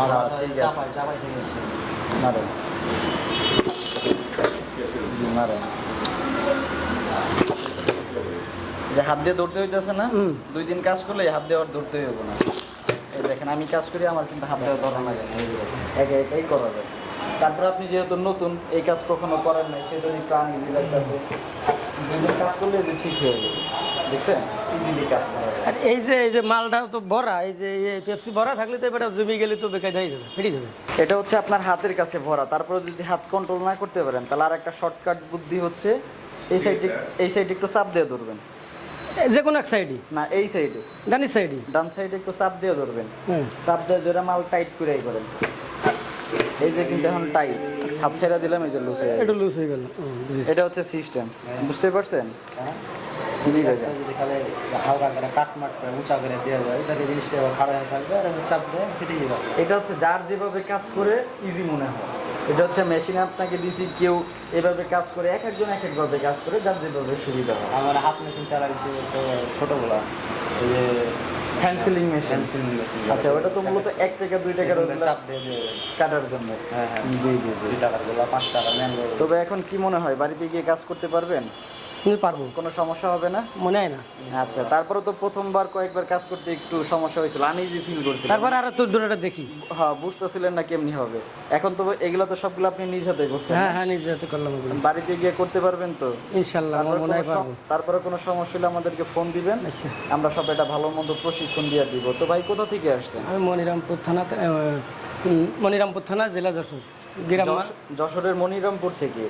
হ্যাঁ, ঠিক আছে। মারেন মারেন যে হাত দিয়ে ধরতে হইতেছে না। দুই দিন কাজ করলে হাত দিয়ে আর ধরতে হইব না। এই দেখেন আমি কাজ করি আমার কিন্তু হাত দেওয়া ধরা লাগে না একে একাই করা যায়। তারপর আপনি যেহেতু নতুন এই কাজ কখনো করেন নাই লাগতেছে দুই দিন কাজ করলে ঠিক হয়ে যাবে। দেখছেন? আর এই যে এই যে মালটাও তো ভরা এই যে এই পেপসি ভরা থাকলে তো এবার জমি গেলে তো বেকার হয়ে যাবে ফেটে যাবে। এটা হচ্ছে আপনার হাতের কাছে ভরা। তারপরে যদি হাত কন্ট্রোল না করতে পারেন তাহলে আর একটা শর্টকাট বুদ্ধি হচ্ছে এই সাইডে এই সাইডে একটু চাপ দিয়ে ধরবেন। এই যে কোনো এক সাইডই না এই সাইডে ডানি সাইডই ডান সাইডে একটু চাপ দিয়ে ধরবেন। হ্যাঁ। চাপ দিয়ে ধরে মাল টাইট করে করেন। এই যে কিন্তু এখন টাইট হাত ছেড়ে দিলাম এই যে লুজ হয়ে গেছে। লুজ হয়ে গেল এটা হচ্ছে সিস্টেম বুঝতে পারছেন? হ্যাঁ জি ভাই একটা যদি খালি হালকা করে কাট মাট করে উঁচা করে দেওয়া যায় তাহলে জিনিসটা এবার খাড়া হয়ে থাকবে আর চাপ দিয়ে ফেটে যাবে। এটা হচ্ছে যার যেভাবে কাজ করে ইজি মনে হয়। এটা হচ্ছে মেশিন আপনাকে দিছি কেউ এভাবে কাজ করে এক একজন এক একভাবে কাজ করে যার যেভাবে সুবিধা হয়। আমার হাত মেশিন চালাইছি তো ছোটোগুলা যে hand sealing machine sealing machine আচ্ছা ওটা তো মূলত এক টাকা দুই টাকার চাপ দিয়ে দিয়ে। কাটার জন্য। হ্যাঁ হ্যাঁ। জি জি জি। টাকার গোলা পাঁচ টাকা নেন তবে এখন কি মনে হয় বাড়িতে গিয়ে কাজ করতে পারবেন? পারব। কোনো সমস্যা হবে না? মনে হয় না। আচ্ছা তারপরে তো প্রথমবার কয়েকবার কাজ করতে একটু সমস্যা হয়েছিল। আনইজি ফিল করছিলেন তারপর আর তোর দূরটা দেখি। হ্যাঁ বুঝতেছিলেন না কেমনি হবে। এখন তো এগুলো তো সবগুলো আপনি নিজ হাতে করছেন হ্যাঁ হ্যাঁ নিজে হাতে করলাম বাড়িতে গিয়ে করতে পারবেন তো? ইনশাল্লাহ আমার মনে হয় কোনো পারব। তারপরে কোনো সমস্যা হলে আমাদেরকে ফোন দিবেন। আচ্ছা। আমরা সব এটা ভালো মন্দ প্রশিক্ষণ দিয়ে দিব। তো ভাই কোথা থেকে আসছেন? আমি মনিরামপুর থানাতে মনিরামপুর থানা জেলা যশোর। গ্রাম যশোরের মনিরামপুর থেকে।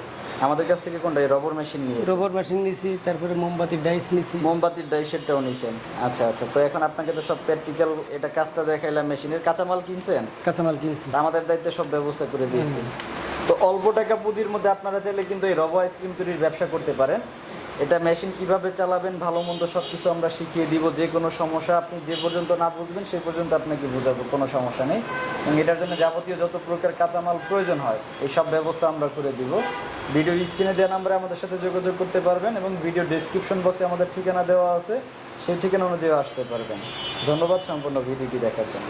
আমাদের কাছ থেকে কোনটা? রবার মেশিন নিয়ে রবর মেশিন নিছি তারপরে মোমবাতির ডাইস নিছি। মোমবাতির ডাইসেরটাও নিছেন। আচ্ছা আচ্ছা। তো এখন আপনাকে তো সব প্র্যাকটিক্যাল এটা কাজটা দেখাইলাম মেশিনের কাঁচামাল কিনছেন? কাঁচামাল কিনছি। আমাদের দায়িত্বে সব ব্যবস্থা করে দিয়েছি। তো অল্প টাকা পুঁজির মধ্যে আপনারা চাইলে কিন্তু এই রব আইসক্রিম তৈরির ব্যবসা করতে পারেন। এটা মেশিন কীভাবে চালাবেন, ভালো মন্দ সব কিছু আমরা শিখিয়ে দিব। যে কোনো সমস্যা আপনি যে পর্যন্ত না বুঝবেন সেই পর্যন্ত আপনাকে বোঝাবো, কোনো সমস্যা নেই। এবং এটার জন্য যাবতীয় যত প্রকার কাঁচামাল প্রয়োজন হয়, এই সব ব্যবস্থা আমরা করে দিব। ভিডিও স্ক্রিনে দেওয়া নাম্বারে আমাদের সাথে যোগাযোগ করতে পারবেন এবং ভিডিও ডেসক্রিপশন বক্সে আমাদের ঠিকানা দেওয়া আছে। সেই ঠিকানা অনুযায়ী আসতে পারবেন। ধন্যবাদ সম্পূর্ণ ভিডিওটি দেখার জন্য।